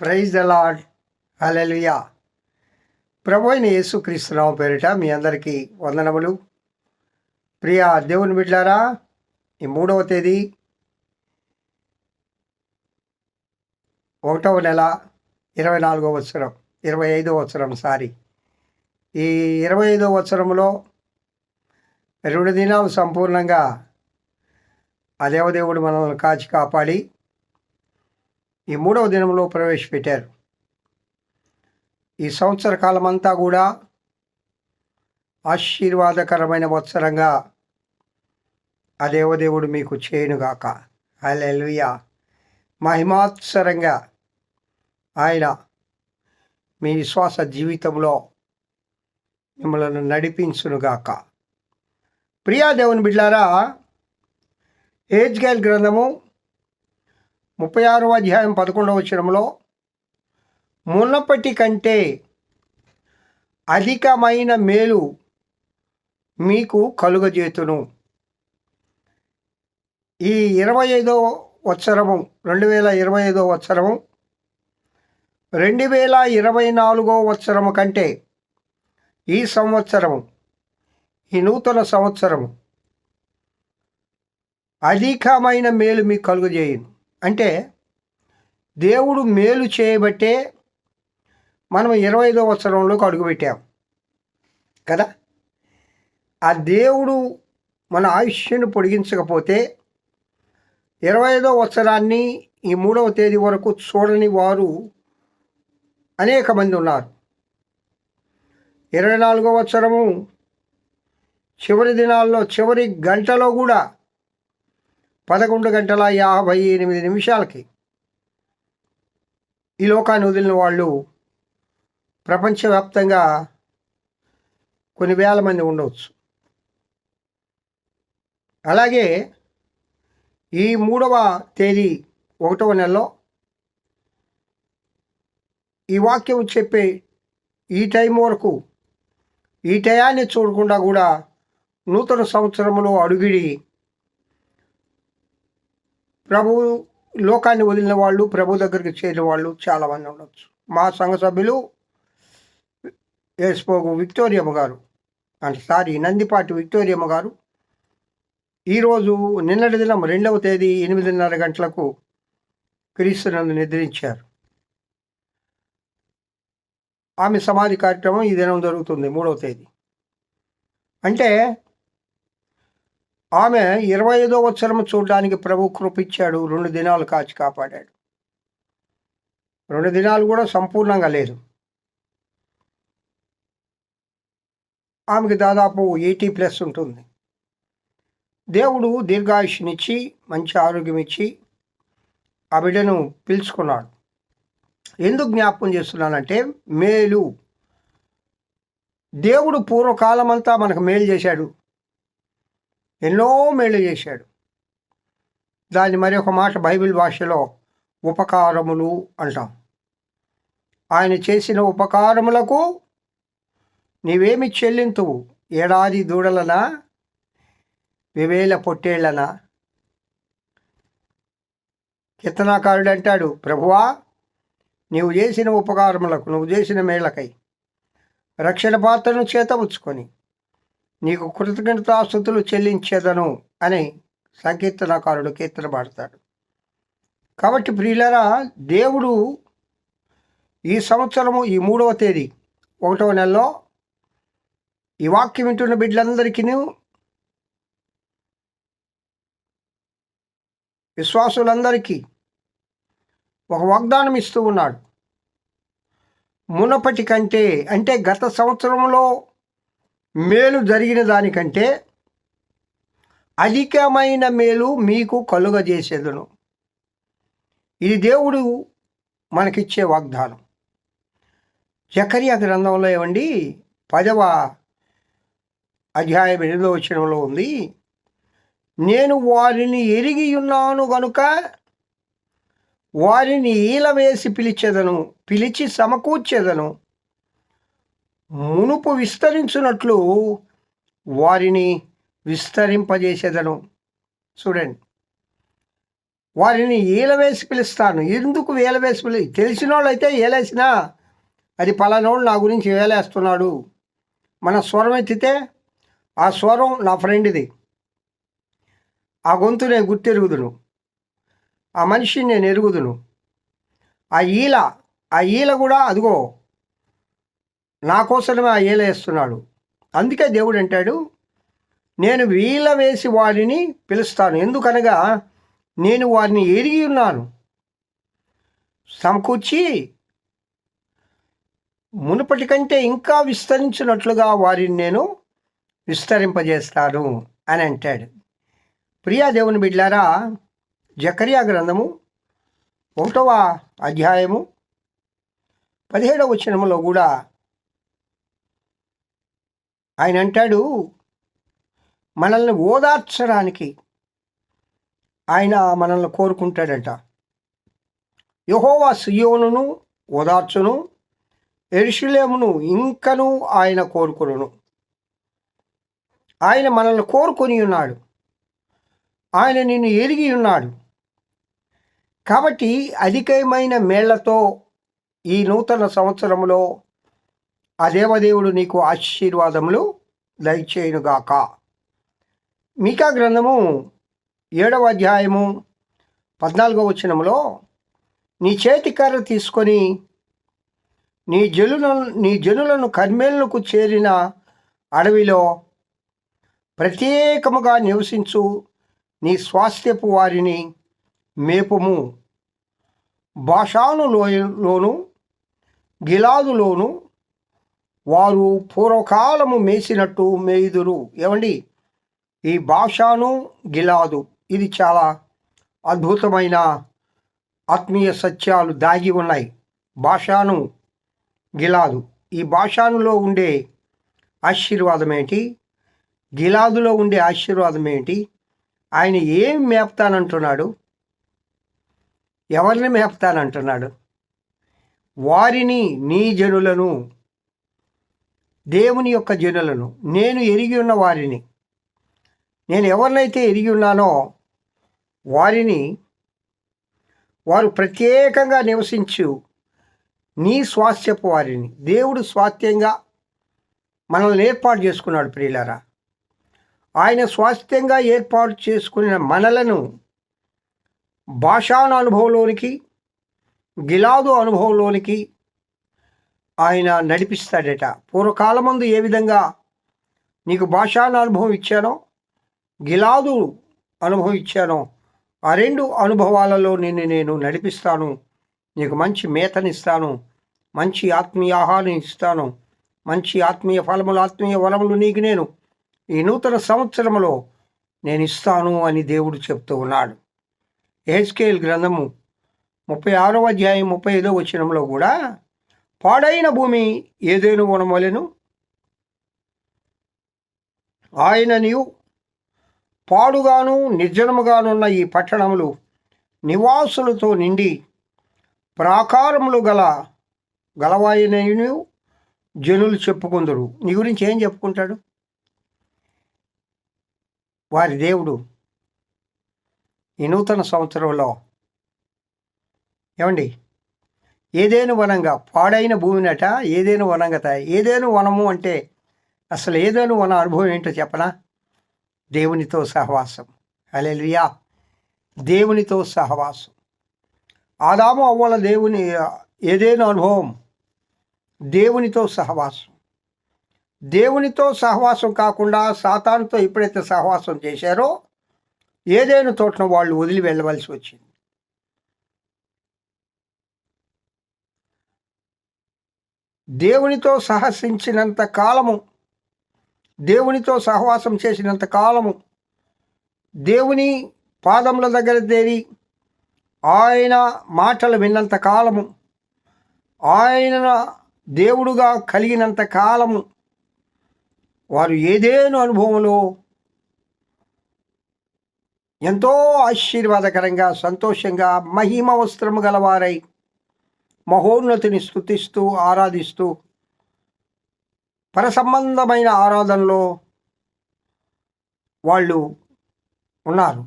Praise అలాడ్ hallelujah hallelujah ప్రభు అయిన పేరిట మీ అందరికీ వందనములు. ప్రియ దేవుని బిడ్డారా ఈ మూడవ తేదీ ఒకటవ నెల ఇరవై నాలుగవ వత్సరం ఇరవై ఐదవ వత్సరం సారీ. ఈ ఇరవై ఐదవ వత్సరంలో రెండు దినాలు సంపూర్ణంగా ఆ దేవదేవుడు మనల్ని కాచి కాపాడి ఈ మూడవ దినంలో ప్రవేశపెట్టారు. ఈ సంవత్సర కాలం అంతా కూడా ఆశీర్వాదకరమైన వత్సరంగా ఆ దేవదేవుడు మీకు చేయనుగాక. హల్లెలూయా. మహిమాత్సరంగా ఆయన మీ విశ్వాస జీవితంలో మిమ్మల్ని నడిపించునుగాక. ప్రియా దేవుని బిడ్డారా ఏజ్గైల్ గ్రంథము ముప్పై ఆరవ అధ్యాయం పదకొండవ వచనంలో మునపటి కంటే అధికమైన మేలు మీకు కలుగజేతును. ఈ ఇరవై ఐదో వత్సరము రెండు వేల ఇరవై ఐదో వత్సరము రెండు వేల ఇరవై నాలుగో వత్సరము కంటే ఈ సంవత్సరము ఈ నూతన సంవత్సరము అధికమైన మేలు మీకు కలుగజేయను. అంటే దేవుడు మేలు చేయబట్టే మనం ఇరవై ఐదో సంవత్సరంలోకి అడుగుపెట్టాం కదా? ఆ దేవుడు మన ఆయుష్ను పొడిగించకపోతే ఇరవై ఐదో వత్సరాన్ని ఈ మూడవ తేదీ వరకు చూడని వారు అనేక మంది ఉన్నారు. ఇరవై నాలుగో వత్సరము చివరి దినాల్లో చివరి గంటలో కూడా పదకొండు గంటల యాభై ఎనిమిది నిమిషాలకి ఈ లోకాన్ని వదిలిన వాళ్ళు ప్రపంచవ్యాప్తంగా కొన్ని వేల మంది ఉండవచ్చు. అలాగే ఈ మూడవ తేదీ ఒకటవ నెలలో ఈ వాక్యం చెప్పే ఈ టైం వరకు ఈ టయాన్ని చూడకుండా కూడా నూతన సంవత్సరంలో అడుగిడి ప్రభు లోకాన్ని వదిలిన వాళ్ళు ప్రభు దగ్గరికి చేరిన వాళ్ళు చాలామంది ఉండొచ్చు. మా సంఘ సభ్యులు ఏస్పోగు విక్టోరియమ్మ గారు అంటే సారీ నందిపాటి విక్టోరియమ్మ గారు. ఈరోజు నిన్నటి దినం రెండవ తేదీ ఎనిమిదిన్నర గంటలకు క్రీస్తునందు నిద్రించారు. ఆమె సమాధి కార్యక్రమం ఈ దినం జరుగుతుంది మూడవ తేదీ. అంటే ఆమె ఇరవై ఐదో వత్సరం చూడడానికి ప్రభు కృపిచ్చాడు రెండు దినాలు కాచి కాపాడాడు. రెండు దినాలు కూడా సంపూర్ణంగా లేదు. ఆమెకి దాదాపు ఎయిటీ ప్లస్ ఉంటుంది. దేవుడు దీర్ఘాయుష్నిచ్చి మంచి ఆరోగ్యం ఇచ్చి ఆ బిడ్డను పిలుచుకున్నాడు. ఎందుకు జ్ఞాపకం చేస్తున్నానంటే మేలు. దేవుడు పూర్వకాలమంతా మనకు మేలు చేశాడు. ఎన్నో మేలు చేశాడు. దాన్ని మరి ఒక మాట బైబిల్ భాషలో ఉపకారములు అంటాం. ఆయన చేసిన ఉపకారములకు నీవేమి చెల్లింతువు? ఏడాది దూడలనా? వివేల పొట్టేళ్ళనా? కీర్తనాకారుడు అంటాడు ప్రభువా నీవు చేసిన ఉపకారములకు నువ్వు చేసిన మేళకై రక్షణ పాత్రను చేతపుచ్చుకొని నీకు కృతజ్ఞతాస్థుతులు చెల్లించేదను అని సంకీర్తనకారుడు కీర్తన పాడతాడు. కాబట్టి ప్రియులరా దేవుడు ఈ సంవత్సరము ఈ మూడవ తేదీ ఒకటవ నెలలో ఈ వాక్యం వింటున్న బిడ్డలందరికీ విశ్వాసులందరికీ ఒక వాగ్దానం ఇస్తూ ఉన్నాడు. మునపటి కంటే అంటే గత సంవత్సరంలో మేలు జరిగిన దానికంటే అధికమైన మేలు మీకు కలుగజేసేదను. ఇది దేవుడు మనకిచ్చే వాగ్దానం. జకరియా గ్రంథంలో ఏమండి? పదవ అధ్యాయం ఎనిమిదో వచనంలో ఉంది. నేను వారిని ఎరిగి ఉన్నాను గనుక వారిని ఈల వేసి పిలిచేదను పిలిచి సమకూర్చేదను. మునుపు విస్తరించినట్లు వారిని విస్తరింపజేసేదను. చూడండి. వారిని ఈల వేసి పిలుస్తాను. ఎందుకు వేల వేసి పిలి? తెలిసిన వాళ్ళైతే ఏలేసినా అది పలానోడు నా గురించి వేలేస్తున్నాడు మన స్వరం ఎత్తితే ఆ స్వరం నా ఫ్రెండ్ది. ఆ గొంతు నేను గుర్తెరుగుదును. ఆ మనిషిని నేను ఎరుగుదును. ఆ ఈల ఆ ఈల కూడా అదిగో నా కోసమే ఆ ఈల వేస్తున్నాడు. అందుకే దేవుడు అంటాడు నేను వీల వేసి వారిని పిలుస్తాను. ఎందుకనగా నేను వారిని ఎరిగి ఉన్నాను. సమకూర్చి మునుపటి కంటే ఇంకా విస్తరించినట్లుగా వారిని నేను విస్తరింపజేస్తాను అని అంటాడు. ప్రియా దేవుని బిడ్లారా జకరియా గ్రంథము ఒకటవ అధ్యాయము పదిహేడవ వచనములో కూడా ఆయన అంటాడు మనల్ని ఓదార్చడానికి ఆయన మనల్ని కోరుకుంటాడట. యహోవా సియోనును ఓదార్చును ఎరుషులేమును ఇంకను ఆయన కోరుకును ఆయన మనల్ని కోరుకొని ఉన్నాడు. ఆయన నిన్ను ఎరిగి ఉన్నాడు. కాబట్టి అధికమైన మేళ్ళతో ఈ నూతన సంవత్సరంలో ఆ దేవదేవుడు నీకు ఆశీర్వాదములు దయచేయునుగాక. మీకా గ్రంథము ఏడవ అధ్యాయము పద్నాలుగవ వచనంలో నీ చేతి కర్ర తీసుకొని నీ జనులను నీ జనులను కర్మేలకు చేరిన అడవిలో ప్రత్యేకముగా నివసించు నీ స్వాస్థ్యపు వారిని మేపుము. భాషాను లోయలోను గిలాదులోను వారు పూర్వకాలము మేసినట్టు మేయుదురు. ఏమండి? ఈ భాషాను గిలాదు. ఇది చాలా అద్భుతమైన ఆత్మీయ సత్యాలు దాగి ఉన్నాయి. భాషాను గిలాదు. ఈ భాషానులో ఉండే ఆశీర్వాదం ఏంటి? గిలాదులో ఉండే ఆశీర్వాదం ఏంటి? ఆయన ఏం మేపుతానంటున్నాడు? ఎవరిని మేపుతానంటున్నాడు? వారిని నీ జనులను దేవుని యొక్క జనులను నేను ఎరిగి ఉన్న వారిని. నేను ఎవరినైతే ఎరిగి ఉన్నానో వారిని వారు ప్రత్యేకంగా నివసించు నీ స్వాస్థ్యపు వారిని. దేవుడు స్వాస్థ్యంగా మనల్ని ఏర్పాటు చేసుకున్నాడు ప్రియులారా. ఆయన స్వాస్థ్యంగా ఏర్పాటు చేసుకున్న మనలను భాషాను అనుభవంలోనికి గిలాదు అనుభవంలోనికి ఆయన నడిపిస్తాడట. పూర్వకాలమందు ఏ విధంగా నీకు భాషాను అనుభవం ఇచ్చానో గిలాదు అనుభవం ఇచ్చానో ఆ రెండు అనుభవాలలో నిన్ను నేను నడిపిస్తాను. నీకు మంచి మేతనిస్తాను మంచి ఆత్మీయ ఆహారం ఇస్తాను మంచి ఆత్మీయ ఫలములు ఆత్మీయ వరములు నీకు నేను ఈ నూతన సంవత్సరంలో నేను ఇస్తాను అని దేవుడు చెప్తూ ఉన్నాడు. ఏస్కేల్ గ్రంథము ముప్పై ఆరో అధ్యాయం ముప్పై ఐదో వచనంలో కూడా పాడైన భూమి ఏదేను వనమలెను? ఆయన నీవు పాడుగాను నిర్జనముగానున్న ఈ పట్టణములు నివాసులతో నిండి ప్రాకారములు గల గలవాయనని జనులు చెప్పుకుందరు. నీ గురించి ఏం చెప్పుకుంటాడు? వారి దేవుడు ఈ నూతన సంవత్సరంలో ఏమండి? ఏదేను వనంగా పాడైన భూమినట ఏదేను వనంగత ఏదేను వనము అంటే అసలు ఏదేను వన అనుభవం ఏంటో చెప్పనా? దేవునితో సహవాసం. అలెలియా దేవునితో సహవాసం. ఆదాము అవ్వాల దేవుని ఏదేను అనుభవం? దేవునితో సహవాసం. దేవునితో సహవాసం కాకుండా సాతానుతో ఎప్పుడైతే సహవాసం చేశారో ఏదైనా తోటను వాళ్ళు వదిలి వెళ్ళవలసి వచ్చింది? దేవునితో సహసించినంత కాలము దేవునితో సహవాసం చేసినంత కాలము దేవుని పాదముల దగ్గర చేరి ఆయన మాటలు విన్నంత కాలము ఆయన దేవుడుగా కలిగినంత కాలము వారు ఏదేను అనుభవంలో ఎంతో ఆశీర్వాదకరంగా సంతోషంగా మహిమ వస్త్రము గలవారై మహోన్నతిని స్థుతిస్తూ ఆరాధిస్తూ పరసంబంధమైన ఆరాధనలో వాళ్ళు ఉన్నారు.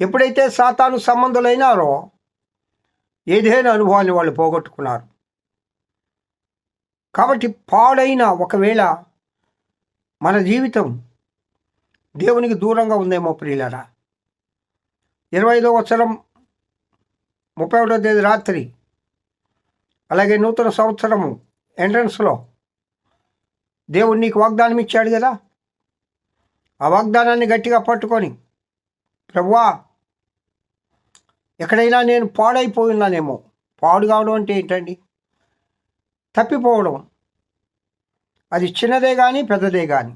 ఎప్పుడైతే సాతాను సంబంధులైనారో ఏదైనా అనుభవాన్ని వాళ్ళు పోగొట్టుకున్నారు. కాబట్టి పాడైన ఒకవేళ మన జీవితం దేవునికి దూరంగా ఉందేమో ప్రియులరా? ఇరవై ఐదో వచ్చరం ముప్పై ఒకటో తేదీ రాత్రి అలాగే నూతన సంవత్సరము ఎంట్రన్స్లో దేవుడు నీకు వాగ్దానం ఇచ్చాడు కదా? ఆ వాగ్దానాన్ని గట్టిగా పట్టుకొని ప్రభువా ఎక్కడైనా నేను పాడైపోయినానేమో పాడు కావడం అంటే ఏంటండి? తప్పిపోవడం. అది చిన్నదే కానీ పెద్దదే కానీ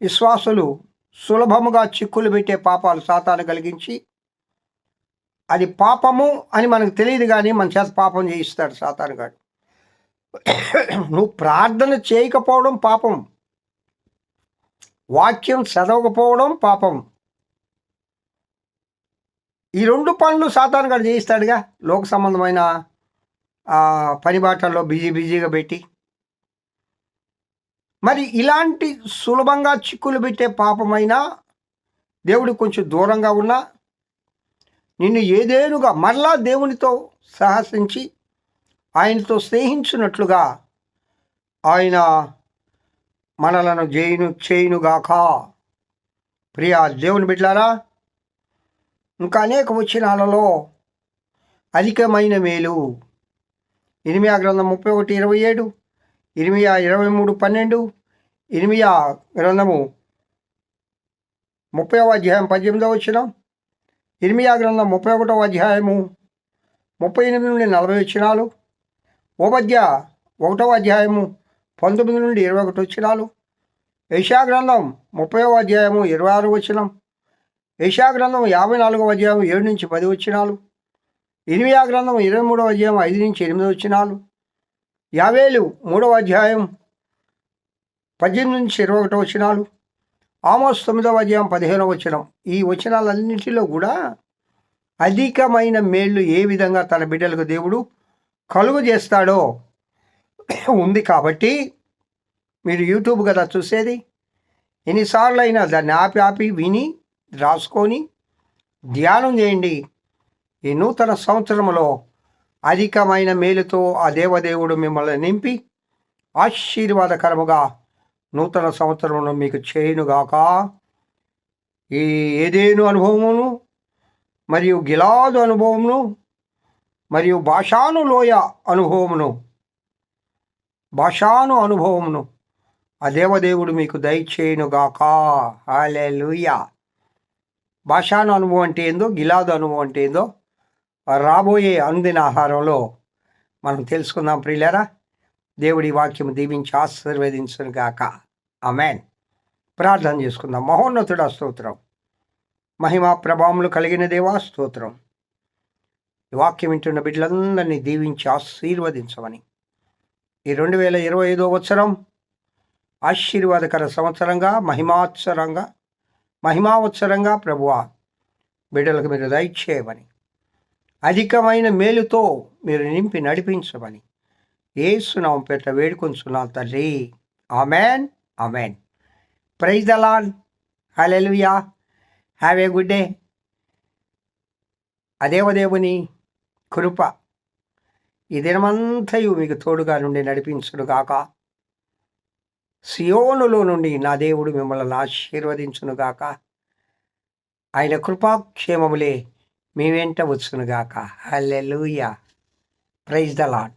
విశ్వాసులు సులభముగా చిక్కులు పెట్టే పాపాలు సాతాను కలిగించి అది పాపము అని మనకు తెలియదు కానీ మన చేత పాపం చేయిస్తాడు సాతాను నువ్వు ప్రార్థన చేయకపోవడం పాపం. వాక్యం చదవకపోవడం పాపం. ఈ రెండు పనులు సాతాను గారు చేయిస్తాడుగా లోక సంబంధమైన ఆ, పని బాటల్లో బిజీ బిజీగా పెట్టి. మరి ఇలాంటి సులభంగా చిక్కులు పెట్టే పాపమైనా దేవుడు కొంచెం దూరంగా ఉన్నా నిన్ను ఏదేనుగా మరలా దేవునితో సాహసించి ఆయనతో స్నేహించినట్లుగా ఆయన మనలను జైను చేయునుగాక. ప్రియా దేవుని బిడ్డారా ఇంకా అనేక వచనాలలో అధికమైన మేలు. ఇనిమియా గ్రంథం ముప్పై ఒకటి ఇరవై ఏడు ఇనిమియా ఇరవై మూడు పన్నెండు ఇనిమియా గ్రంథము ముప్పైవ అధ్యాయం పద్దెనిమిదవ వచ్చినాం ఇర్మియా గ్రంథం ముప్పై ఒకటవ అధ్యాయము. ముప్పై ఎనిమిది నుండి నలభై వచ్చినాలు. ఉపద్య ఒకటవ అధ్యాయము పంతొమ్మిది నుండి ఇరవై ఒకటి వచ్చినాలు. యశా గ్రంథం ముప్పైవ అధ్యాయము ఇరవై ఆరు వచ్చినం యశా గ్రంథం యాభై నాలుగవ అధ్యాయం ఏడు నుంచి పది వచ్చినాలు ఇర్మియా గ్రంథం ఇరవై మూడవ అధ్యాయం ఐదు నుంచి ఎనిమిది వచ్చినాలు యావేలు మూడవ అధ్యాయం పద్దెనిమిది నుంచి ఇరవై ఒకటో వచ్చినాలు ఆమోస్ తొమ్మిదవ అధ్యాయం పదిహేనవ వచనం. ఈ వచనాలన్నింటిలో కూడా అధికమైన మేళ్ళు ఏ విధంగా తన బిడ్డలకు దేవుడు కలుగు చేస్తాడో ఉంది కాబట్టి మీరు యూట్యూబ్ కదా చూసేది. ఎన్నిసార్లు అయినా దాన్ని ఆపి ఆపి విని రాసుకొని ధ్యానం చేయండి. ఈ నూతన సంవత్సరంలో అధికమైన మేలుతో ఆ దేవదేవుడు మిమ్మల్ని నింపి ఆశీర్వాదకరముగా నూతన సంవత్సరంలో మీకు చేయునుగాక. ఈ ఏదేను అనుభవమును మరియు గిలాదు అనుభవమును మరియు భాషాను లోయ అనుభవమును భాషాను అనుభవమును ఆ దేవదేవుడు మీకు దయచేయునుగాక హాలెలుయా భాషాను అనుభవం అంటే ఏందో గిలాదు అనుభవం అంటే ఏందో రాబోయే అందిన ఆహారంలో మనం తెలుసుకుందాం ప్రియులరా. దేవుడి వాక్యం దీవించి ఆశీర్వదించను గాక. అమెన్ ప్రార్థన చేసుకుందాం. మహోన్నతుడ స్తోత్రం. మహిమా ప్రభావములు కలిగిన దేవా స్తోత్రం. వాక్యం వింటున్న బిడ్డలందరినీ దీవించి ఆశీర్వదించమని. ఈ రెండు వేల ఇరవై ఐదో సంవత్సరం ఆశీర్వాదకర సంవత్సరంగా మహిమాత్సరంగా మహిమావత్సరంగా ప్రభువ బిడ్డలకు మీరు దయచేయమని. అధికమైన మేలుతో మీరు నింపి నడిపించమని. ఏసునాం పేట వేడుకొంచున్నాం తండ్రి. Amen amen. Praise the Lord hallelujah have a good day. అదేవదేవుని కృప ఈ దినమంతయు మీకు తోడుగా నుండి నడిపించును గాక. సియోనులో నుండి నా దేవుడు మిమ్మల్ని ఆశీర్వదించును గాక. ఆయన కృపాక్షేమములే మీ వెంట వచ్చునుగాక హల్లెలూయా. Praise the Lord